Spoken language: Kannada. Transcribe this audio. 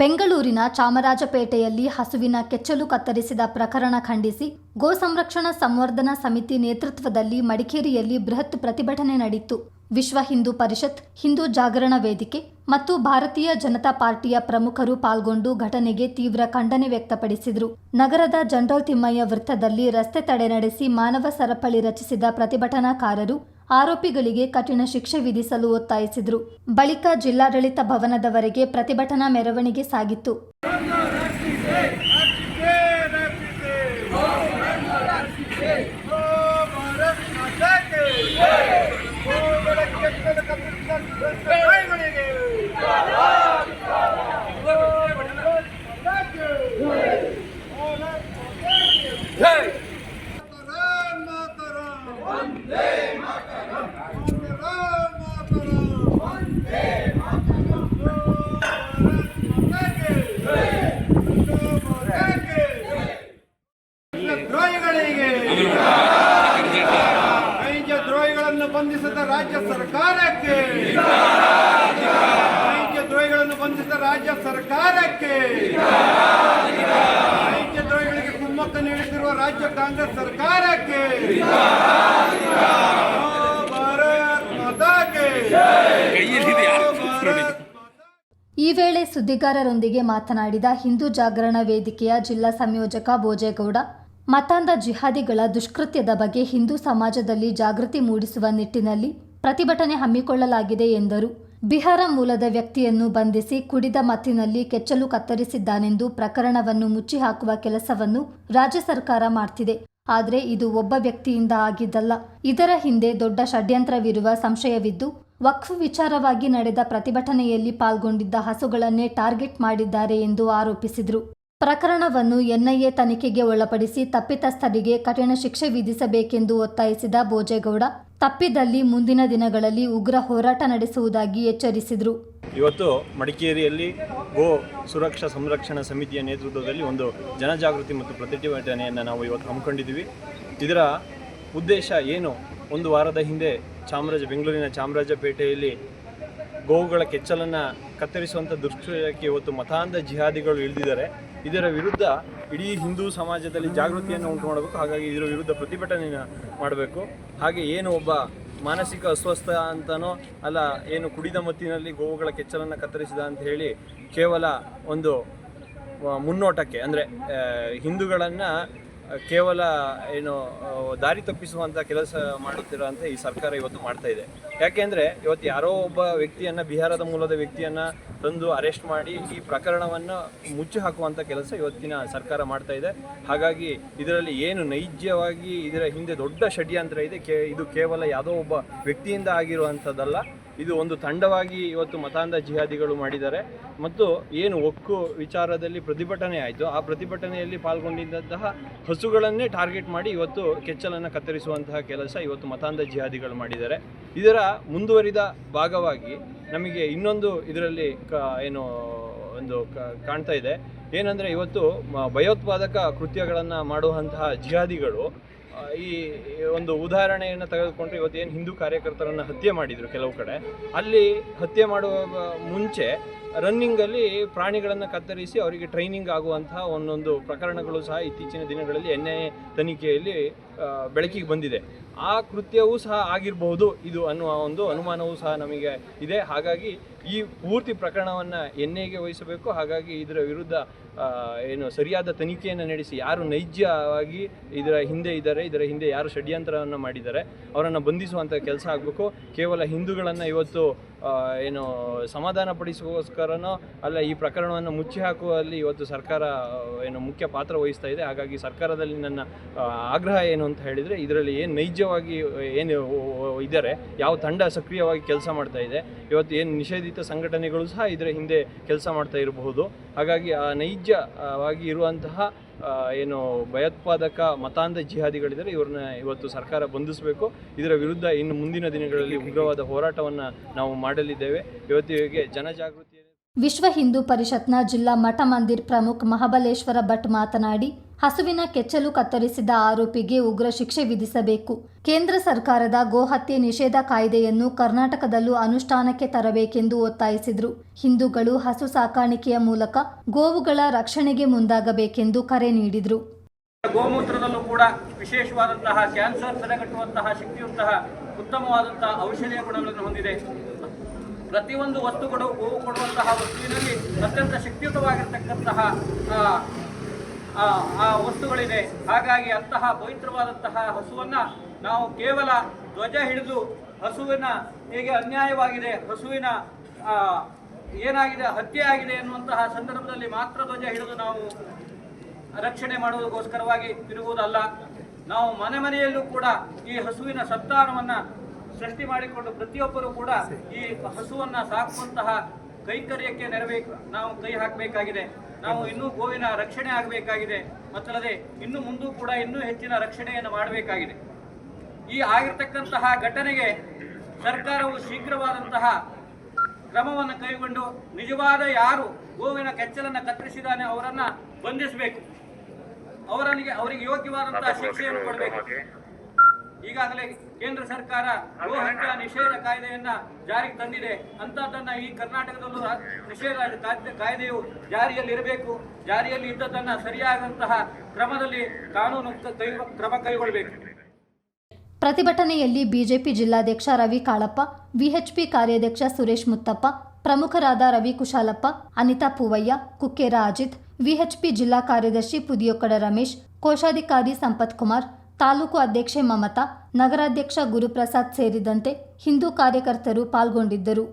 ಬೆಂಗಳೂರಿನ ಚಾಮರಾಜಪೇಟೆಯಲ್ಲಿ ಹಸುವಿನ ಕೆಚ್ಚಲು ಕತ್ತರಿಸಿದ ಪ್ರಕರಣ ಖಂಡಿಸಿ, ಗೋ ಸಂರಕ್ಷಣಾ ಸಂವರ್ಧನಾ ಸಮಿತಿ ನೇತೃತ್ವದಲ್ಲಿ ಮಡಿಕೇರಿಯಲ್ಲಿ ಬೃಹತ್ ಪ್ರತಿಭಟನೆ ನಡೆಯಿತು. ವಿಶ್ವ ಹಿಂದೂ ಪರಿಷತ್, ಹಿಂದೂ ಜಾಗರಣ ವೇದಿಕೆ ಮತ್ತು ಭಾರತೀಯ ಜನತಾ ಪಾರ್ಟಿಯ ಪ್ರಮುಖರು ಪಾಲ್ಗೊಂಡು ಘಟನೆಗೆ ತೀವ್ರ ಖಂಡನೆ ವ್ಯಕ್ತಪಡಿಸಿದರು. ನಗರದ ಜನರಲ್ ತಿಮ್ಮಯ್ಯ ವೃತ್ತದಲ್ಲಿ ರಸ್ತೆ ತಡೆ ನಡೆಸಿ ಮಾನವ ಸರಪಳಿ ರಚಿಸಿದ ಪ್ರತಿಭಟನಾಕಾರರು ಆರೋಪಿಗಳಿಗೆ ಕಠಿಣ ಶಿಕ್ಷೆ ವಿಧಿಸಲು ಒತ್ತಾಯಿಸಿದರು. ಬಳಿಕ ಜಿಲ್ಲಾಡಳಿತ ಭವನದವರೆಗೆ ಪ್ರತಿಭಟನಾ ಮೆರವಣಿಗೆ ಸಾಗಿತ್ತು. ರಾಜ್ಯ ಸರ್ಕಾರಕ್ಕೆ. ದ್ರೋಹಿಗಳಿಗೆ ಕುಮ್ಮಕ್ಕು ನೀಡುತ್ತಿರುವ ರಾಜ್ಯ ಕಾಂಗ್ರೆಸ್ ಸರ್ಕಾರಕ್ಕೆ. ಈ ವೇಳೆ ಸುದ್ದಿಗಾರರೊಂದಿಗೆ ಮಾತನಾಡಿದ ಹಿಂದೂ ಜಾಗರಣ ವೇದಿಕೆಯ ಜಿಲ್ಲಾ ಸಂಯೋಜಕ ಭೋಜೇಗೌಡ, ಮತಾಂಧ ಜಿಹಾದಿಗಳ ದುಷ್ಕೃತ್ಯದ ಬಗ್ಗೆ ಹಿಂದೂ ಸಮಾಜದಲ್ಲಿ ಜಾಗೃತಿ ಮೂಡಿಸುವ ನಿಟ್ಟಿನಲ್ಲಿ ಪ್ರತಿಭಟನೆ ಹಮ್ಮಿಕೊಳ್ಳಲಾಗಿದೆ ಎಂದರು. ಬಿಹಾರ ಮೂಲದ ವ್ಯಕ್ತಿಯನ್ನು ಬಂಧಿಸಿ ಕುಡಿದ ಮತ್ತಿನಲ್ಲಿ ಕೆಚ್ಚಲು ಕತ್ತರಿಸಿದ್ದಾನೆಂದು ಪ್ರಕರಣವನ್ನು ಮುಚ್ಚಿಹಾಕುವ ಕೆಲಸವನ್ನು ರಾಜ್ಯ ಸರ್ಕಾರ ಮಾಡ್ತಿದೆ. ಆದರೆ ಇದು ಒಬ್ಬ ವ್ಯಕ್ತಿಯಿಂದ ಆಗಿದ್ದಲ್ಲ. ಇದರ ಹಿಂದೆ ದೊಡ್ಡ ಷಡ್ಯಂತ್ರವಿರುವ ಸಂಶಯವಿದ್ದು, ವಕ್ಫ್ ವಿಚಾರವಾಗಿ ನಡೆದ ಪ್ರತಿಭಟನೆಯಲ್ಲಿ ಪಾಲ್ಗೊಂಡಿದ್ದ ಹಸುಗಳನ್ನೇ ಟಾರ್ಗೆಟ್ ಮಾಡಿದ್ದಾರೆ ಎಂದು ಆರೋಪಿಸಿದರು. ಪ್ರಕರಣವನ್ನು ಎನ್ಐಎ ತನಿಖೆಗೆ ಒಳಪಡಿಸಿ ತಪ್ಪಿತಸ್ಥರಿಗೆ ಕಠಿಣ ಶಿಕ್ಷೆ ವಿಧಿಸಬೇಕೆಂದು ಒತ್ತಾಯಿಸಿದ ಭೋಜೇಗೌಡ ತಪ್ಪಿದಲ್ಲಿ ಮುಂದಿನ ದಿನಗಳಲ್ಲಿ ಉಗ್ರ ಹೋರಾಟ ನಡೆಸುವುದಾಗಿ ಎಚ್ಚರಿಸಿದರು. ಇವತ್ತು ಮಡಿಕೇರಿಯಲ್ಲಿ ಗೋ ಸುರಕ್ಷಾ ಸಂರಕ್ಷಣಾ ಸಮಿತಿಯ ನೇತೃತ್ವದಲ್ಲಿ ಒಂದು ಜನಜಾಗೃತಿ ಮತ್ತು ಪ್ರತಿಭಟನೆಯನ್ನು ನಾವು ಇವತ್ತು ಹಮ್ಮಿಕೊಂಡಿದ್ದೀವಿ. ಇದರ ಉದ್ದೇಶ ಏನು? ಒಂದು ವಾರದ ಹಿಂದೆ ಚಾಮರಾಜ, ಬೆಂಗಳೂರಿನ ಚಾಮರಾಜಪೇಟೆಯಲ್ಲಿ ಗೋವುಗಳ ಕೆಚ್ಚಲನ್ನು ಕತ್ತರಿಸುವಂಥ ದುಷ್ಕೃತ್ಯಕ್ಕೆ ಇವತ್ತು ಮತಾಂಧ ಜಿಹಾದಿಗಳು ಇಳಿದಿದ್ದಾರೆ. ಇದರ ವಿರುದ್ಧ ಇಡೀ ಹಿಂದೂ ಸಮಾಜದಲ್ಲಿ ಜಾಗೃತಿಯನ್ನು ಉಂಟು ಮಾಡಬೇಕು, ಹಾಗಾಗಿ ಇದರ ವಿರುದ್ಧ ಪ್ರತಿಭಟನೆಯನ್ನು ಮಾಡಬೇಕು. ಹಾಗೆ ಏನು ಒಬ್ಬ ಮಾನಸಿಕ ಅಸ್ವಸ್ಥ ಅಂತನೋ ಅಲ್ಲ, ಏನು ಕುಡಿದ ಮತ್ತಿನಲ್ಲಿ ಗೋವುಗಳ ಕೆಚ್ಚಲನ್ನು ಕತ್ತರಿಸಿದ ಅಂತ ಹೇಳಿ ಕೇವಲ ಒಂದು ಮುನ್ನೋಟಕ್ಕೆ, ಅಂದರೆ ಹಿಂದೂಗಳನ್ನು ಕೇವಲ, ಏನು ದಾರಿ ತಪ್ಪಿಸುವಂಥ ಕೆಲಸ ಮಾಡುತ್ತಿರುವಂಥ ಈ ಸರ್ಕಾರ ಇವತ್ತು ಮಾಡ್ತಾ ಇದೆ. ಯಾಕೆಂದರೆ ಇವತ್ತು ಯಾರೋ ಒಬ್ಬ ವ್ಯಕ್ತಿಯನ್ನು, ಬಿಹಾರದ ಮೂಲದ ವ್ಯಕ್ತಿಯನ್ನು ತಂದು ಅರೆಸ್ಟ್ ಮಾಡಿ ಈ ಪ್ರಕರಣವನ್ನು ಮುಚ್ಚಿ ಹಾಕುವಂಥ ಕೆಲಸ ಇವತ್ತಿನ ಸರ್ಕಾರ ಮಾಡ್ತಾ ಇದೆ. ಹಾಗಾಗಿ ಇದರಲ್ಲಿ ಏನು ನೈಜವಾಗಿ ಇದರ ಹಿಂದೆ ದೊಡ್ಡ ಷಡ್ಯಂತ್ರ ಇದೆ. ಕೇ, ಇದು ಕೇವಲ ಯಾವುದೋ ಒಬ್ಬ ವ್ಯಕ್ತಿಯಿಂದ ಆಗಿರುವಂಥದ್ದಲ್ಲ ಇದು ಒಂದು ತಂಡವಾಗಿ ಇವತ್ತು ಮತಾಂಧ ಜಿಹಾದಿಗಳು ಮಾಡಿದ್ದಾರೆ. ಮತ್ತು ಏನು ಒಕ್ಕು ವಿಚಾರದಲ್ಲಿ ಪ್ರತಿಭಟನೆ ಆಯಿತು. ಆ ಪ್ರತಿಭಟನೆಯಲ್ಲಿ ಪಾಲ್ಗೊಂಡಿದ್ದಂತಹ ಹಸುಗಳನ್ನೇ ಟಾರ್ಗೆಟ್ ಮಾಡಿ ಇವತ್ತು ಕೆಚ್ಚಲನ್ನು ಕತ್ತರಿಸುವಂತಹ ಕೆಲಸ ಇವತ್ತು ಮತಾಂಧ ಜಿಹಾದಿಗಳು ಮಾಡಿದ್ದಾರೆ. ಇದರ ಮುಂದುವರಿದ ಭಾಗವಾಗಿ ನಮಗೆ ಇನ್ನೊಂದು ಇದರಲ್ಲಿ ಕ, ಏನು, ಒಂದು ಕಾಣ್ತಾ ಇದೆ. ಏನಂದರೆ ಇವತ್ತು ಭಯೋತ್ಪಾದಕ ಕೃತ್ಯಗಳನ್ನು ಮಾಡುವಂತಹ ಜಿಹಾದಿಗಳು ಈ ಒಂದು ಉದಾಹರಣೆಯನ್ನು ತೆಗೆದುಕೊಂಡ್ರೆ ಇವತ್ತು ಏನು ಹಿಂದೂ ಕಾರ್ಯಕರ್ತರನ್ನು ಹತ್ಯೆ ಮಾಡಿದರು ಕೆಲವು ಕಡೆ, ಅಲ್ಲಿ ಹತ್ಯೆ ಮಾಡುವ ಮುಂಚೆ ರನ್ನಿಂಗಲ್ಲಿ ಪ್ರಾಣಿಗಳನ್ನು ಕತ್ತರಿಸಿ ಅವರಿಗೆ ಟ್ರೈನಿಂಗ್ ಆಗುವಂತಹ ಒಂದೊಂದು ಪ್ರಕರಣಗಳು ಸಹ ಇತ್ತೀಚಿನ ದಿನಗಳಲ್ಲಿ ಎನ್ ಐ ತನಿಖೆಯಲ್ಲಿ ಬೆಳಕಿಗೆ ಬಂದಿದೆ. ಆ ಕೃತ್ಯವೂ ಸಹ ಆಗಿರಬಹುದು ಇದು ಅನ್ನುವ ಒಂದು ಅನುಮಾನವೂ ಸಹ ನಮಗೆ ಇದೆ. ಹಾಗಾಗಿ ಈ ಪೂರ್ತಿ ಪ್ರಕರಣವನ್ನು ಎನ್ ಐಗೆ ವಹಿಸಬೇಕು? ಹಾಗಾಗಿ ಇದರ ವಿರುದ್ಧ ಏನು ಸರಿಯಾದ ತನಿಖೆಯನ್ನು ನಡೆಸಿ ಯಾರು ನೈಜವಾಗಿ ಇದರ ಹಿಂದೆ ಇದ್ದಾರೆ, ಇದರ ಹಿಂದೆ ಯಾರು ಷಡ್ಯಂತ್ರವನ್ನು ಮಾಡಿದ್ದಾರೆ, ಅವರನ್ನು ಬಂಧಿಸುವಂಥ ಕೆಲಸ ಆಗಬೇಕು. ಕೇವಲ ಹಿಂದೂಗಳನ್ನು ಇವತ್ತು ಏನು ಸಮಾಧಾನ ಪಡಿಸುವೋಸ್ಕರನೋ ಅಲ್ಲ, ಈ ಪ್ರಕರಣವನ್ನು ಮುಚ್ಚಿ ಹಾಕುವಲ್ಲಿ ಇವತ್ತು ಸರ್ಕಾರ ಏನು ಮುಖ್ಯ ಪಾತ್ರ ವಹಿಸ್ತಾ ಇದೆ. ಹಾಗಾಗಿ ಸರ್ಕಾರದಲ್ಲಿ ನನ್ನ ಆಗ್ರಹ ಏನು ಅಂತ ಹೇಳಿದರೆ, ಇದರಲ್ಲಿ ಏನು ನೈಜವಾಗಿ ಏನು ಇದ್ದಾರೆ, ಯಾವ ತಂಡ ಸಕ್ರಿಯವಾಗಿ ಕೆಲಸ ಮಾಡ್ತಾ ಇದೆ, ಇವತ್ತು ಏನು ನಿಷೇಧಿತ ಸಂಘಟನೆಗಳು ಸಹ ಇದರ ಹಿಂದೆ ಕೆಲಸ ಮಾಡ್ತಾ ಇರಬಹುದು. ಹಾಗಾಗಿ ಆ ನೈಜವಾಗಿ ಇರುವಂತಹ ಏನು ಭಯೋತ್ಪಾದಕ ಮತಾಂಧ ಜಿಹಾದಿಗಳಿದ್ದರೆ, ಇವ್ರನ್ನ ಇವತ್ತು ಸರ್ಕಾರ ಬಂಧಿಸಬೇಕು. ಇದರ ವಿರುದ್ಧ ಇನ್ನು ಮುಂದಿನ ದಿನಗಳಲ್ಲಿ ಉಗ್ರವಾದ ಹೋರಾಟವನ್ನು ನಾವು ಮಾಡಲಿದ್ದೇವೆ. ಇವತ್ತಿಗೆ ಜನಜಾಗೃತಿ ವಿಶ್ವ ಹಿಂದೂ ಪರಿಷತ್ನ ಜಿಲ್ಲಾ ಮಠ ಮಂದಿರ್ ಪ್ರಮುಖ್ ಮಹಾಬಲೇಶ್ವರ ಭಟ್ ಮಾತನಾಡಿ ಹಸುವಿನ ಕೆಚ್ಚಲು ಕತ್ತರಿಸಿದ ಆರೋಪಿಗೆ ಉಗ್ರ ಶಿಕ್ಷೆ ವಿಧಿಸಬೇಕು. ಕೇಂದ್ರ ಸರ್ಕಾರದ ಗೋಹತ್ಯೆ ನಿಷೇಧ ಕಾಯ್ದೆಯನ್ನು ಕರ್ನಾಟಕದಲ್ಲೂ ಅನುಷ್ಠಾನಕ್ಕೆ ತರಬೇಕೆಂದು ಒತ್ತಾಯಿಸಿದರು. ಹಿಂದೂಗಳು ಹಸು ಸಾಕಾಣಿಕೆಯ ಮೂಲಕ ಗೋವುಗಳ ರಕ್ಷಣೆಗೆ ಮುಂದಾಗಬೇಕೆಂದು ಕರೆ ನೀಡಿದರು. ಗೋಮೂತ್ರದಲ್ಲೂ ಕೂಡ ವಿಶೇಷವಾದಂತಹ ಕ್ಯಾನ್ಸರ್ ತಡೆಗಟ್ಟುವಂತಹ ಶಕ್ತಿಯಂತಹ ಉತ್ತಮವಾದಂತಹ ಔಷಧೀಯ ಗುಣಗಳನ್ನು ಹೊಂದಿದೆ. ಪ್ರತಿಯೊಂದು ವಸ್ತುಗಳು, ಗೋವು ಕೊಡುವಂತಹ ವಸ್ತುವಿನಲ್ಲಿ ಅತ್ಯಂತ ಶಕ್ತಿಯುತವಾಗಿರ್ತಕ್ಕಂತಹ ಆ, ವಸ್ತುಗಳಿದೆ. ಹಾಗಾಗಿ ಅಂತಹ ಪವಿತ್ರವಾದಂತಹ ಹಸುವನ್ನ ನಾವು ಕೇವಲ ಧ್ವಜ ಹಿಡಿದು ಹಸುವಿನ ಹೇಗೆ ಅನ್ಯಾಯವಾಗಿದೆ ಹಸುವಿನ ಏನಾಗಿದೆ ಹತ್ಯೆ ಆಗಿದೆ ಎನ್ನುವಂತಹ ಸಂದರ್ಭದಲ್ಲಿ ಮಾತ್ರ ಧ್ವಜ ಹಿಡಿದು ನಾವು ರಕ್ಷಣೆ ಮಾಡುವುದಕ್ಕೋಸ್ಕರವಾಗಿ ತಿರುಗುವುದಲ್ಲ. ನಾವು ಮನೆ ಮನೆಯಲ್ಲೂ ಕೂಡ ಈ ಹಸುವಿನ ಸಂತಾನವನ್ನು ಸೃಷ್ಟಿ ಮಾಡಿಕೊಂಡು ಪ್ರತಿಯೊಬ್ಬರೂ ಕೂಡ ಈ ಹಸುವನ್ನ ಸಾಕುವಂತಹ ಕೈಕರ್ಯಕ್ಕೆ ನೆರವೇಕು ನಾವು ಕೈ ಹಾಕಬೇಕಾಗಿದೆ. ನಾವು ಇನ್ನೂ ಗೋವಿನ ರಕ್ಷಣೆ ಆಗಬೇಕಾಗಿದೆ. ಮತ್ತಲ್ಲದೆ ಇನ್ನು ಮುಂದೂ ಕೂಡ ಇನ್ನೂ ಹೆಚ್ಚಿನ ರಕ್ಷಣೆಯನ್ನು ಮಾಡಬೇಕಾಗಿದೆ. ಈ ಆಗಿರ್ತಕ್ಕಂತಹ ಘಟನೆಗೆ ಸರ್ಕಾರವು ಶೀಘ್ರವಾದಂತಹ ಕ್ರಮವನ್ನು ಕೈಗೊಂಡು ನಿಜವಾದ ಯಾರು ಗೋವಿನ ಕೆಚ್ಚಲನ್ನು ಕತ್ತರಿಸಿದಾನೆ ಅವರನ್ನು ಬಂಧಿಸಬೇಕು. ಅವರನಿಗೆ ಅವರಿಗೆ ಯೋಗ್ಯವಾದಂತಹ ಶಿಕ್ಷೆಯನ್ನು ಕೊಡಬೇಕು. ಈಗಾಗಲೇ ಕೇಂದ್ರ ಸರ್ಕಾರ ಗೋ ಹತ್ಯಾ ನಿಷೇಧ ಕಾಯ್ದೆಯನ್ನ ಜಾರಿಗೆ ತಂದಿದೆ. ಅಂತದನ್ನ ಈ ಕರ್ನಾಟಕದಲ್ಲೂ ನಿಷೇಧ ಕಾಯ್ದೆ- ಕಾಯ್ದೆಯು ಜಾರಿಯಲ್ಲಿ ಇರಬೇಕು ಜಾರಿಯಲ್ಲಿ ಇದ್ದದನ್ನ ಸರಿಯಾದಂತಹ ಕ್ರಮದಲ್ಲಿ ಕಾನೂನು ಕ್ರಮ ಕೈಗೊಳ್ಳಬೇಕು. ಪ್ರತಿಭಟನೆಯಲ್ಲಿ ಬಿಜೆಪಿ ಜಿಲ್ಲಾಧ್ಯಕ್ಷ ರವಿ ಕಾಳಪ್ಪ ವಿಎಚ್ಪಿ ಕಾರ್ಯಾಧ್ಯಕ್ಷ ಸುರೇಶ್ ಮುತ್ತಪ್ಪ ಪ್ರಮುಖರಾದ ರವಿ ಕುಶಾಲಪ್ಪ ಅನಿತಾ ಪೂವಯ್ಯ ಕುಕ್ಕೇರ ಅಜಿತ್ ವಿಎಚ್ಪಿ ಜಿಲ್ಲಾ ಕಾರ್ಯದರ್ಶಿ ಪುದಿಯೊಕ್ಕಡ ರಮೇಶ್ ಕೋಶಾಧಿಕಾರಿ ಸಂಪತ್ ಕುಮಾರ್ ತಾಲೂಕು ಅಧ್ಯಕ್ಷೆ ಮಮತಾ ನಗರಾಧ್ಯಕ್ಷ ಗುರುಪ್ರಸಾದ್ ಸೇರಿದಂತೆ ಹಿಂದೂ ಕಾರ್ಯಕರ್ತರು ಪಾಲ್ಗೊಂಡಿದ್ದರು.